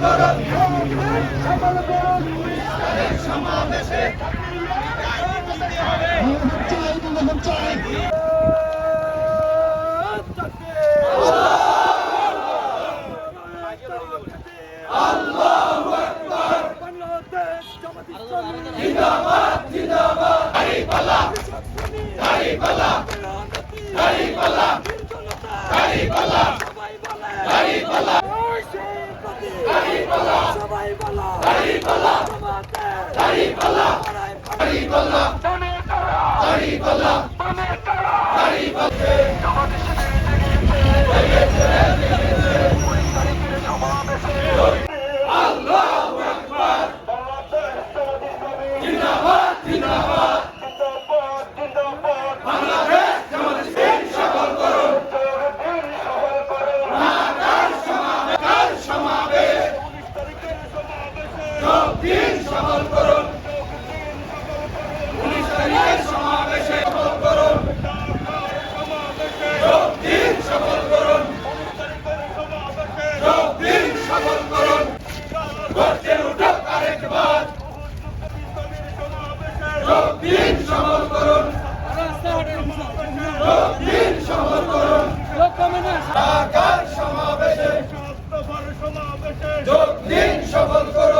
আন্দোলন সকল তরুণ সমাবেশে চাই চাই জিন্দাবাদ জিন্দাবাদ গাড়ি পালা গাড়ি পালা দাড়ি পাল্লা দাড়ি পাল্লা জমাতে দাড়ি পাল্লা দাড়ি পাল্লা দাড়ি পাল্লা দাড়ি পাল্লা দাড়ি পাল্লা জমাতে আল্লাহু আকবার বাংলাদেশ জিন্দাবাদ জিন্দাবাদ। জিন্দাবাদ জিন্দাবাদ। বাংলা দিন সফল করুন। উনিশ তারিখের সমাবেশে সফল করুন। দিন সফল করুন। দিন সফল করুন। গর্জে উঠো আরেকবার দিন সফল করুন। দিন সফল করুন। ঢাকার সমাবেশে। যোগ দিন সফল করুন।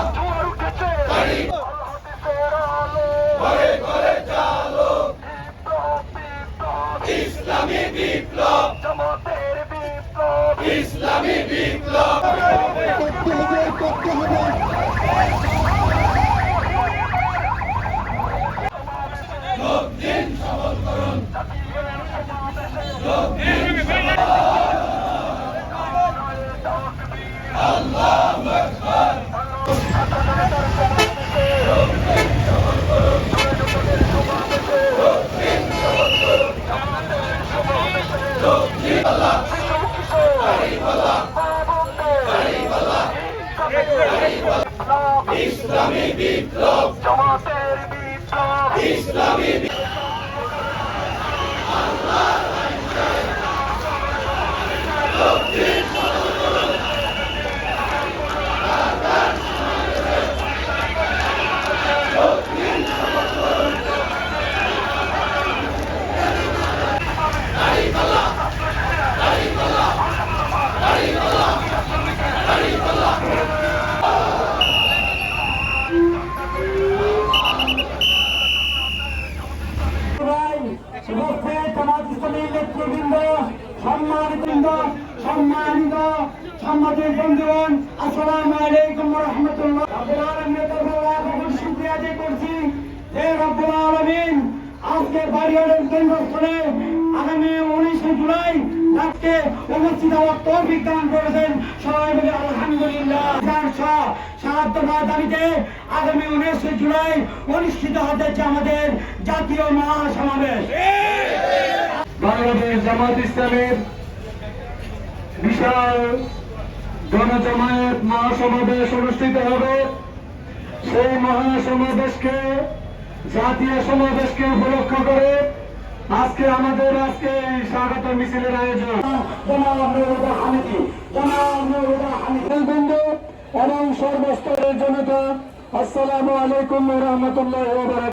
ইসলামী বিপ্লব। যোগ ইসলামী বিপ্লব। জামাতের বিপ্লব। ইসলামী আল্লাহ সাংবাদিক বন্ধুগণ, আসসালামু আলাইকুম রহমতুল্লাহ। রব্বুল আলামিনের লাখ লাখ শুকরিয়া আদায় করছি। যে রব্বুল আলামিন, আজকে বাড়িয়ালের কেন্দ্রস্থলে আগামী উনিশে জুলাই রাতকে উপস্থিত হওয়ার তৌফিক দান করেছেন সবাই মিলে আলহামদুলিল্লাহ। চার সহ সাত দফা দাবিতে আগামী উনিশে জুলাই অনুষ্ঠিত হতে যাচ্ছে আমাদের জাতীয় মহাসমাবেশ। বাংলাদেশ জামাত ইসলামের বিশাল গণজামায়াত মহাসমাবেশ অনুষ্ঠিত হবে। সেই মহাসমাবেশকে জাতীয় সমাবেশকে উপলক্ষ করে আজকে আমাদের আজকে এই স্বাগত মিছিলের আয়োজন। এবং সর্বস্তরের জনতা আসসালামু আলাইকুম রহমতুল্লাহ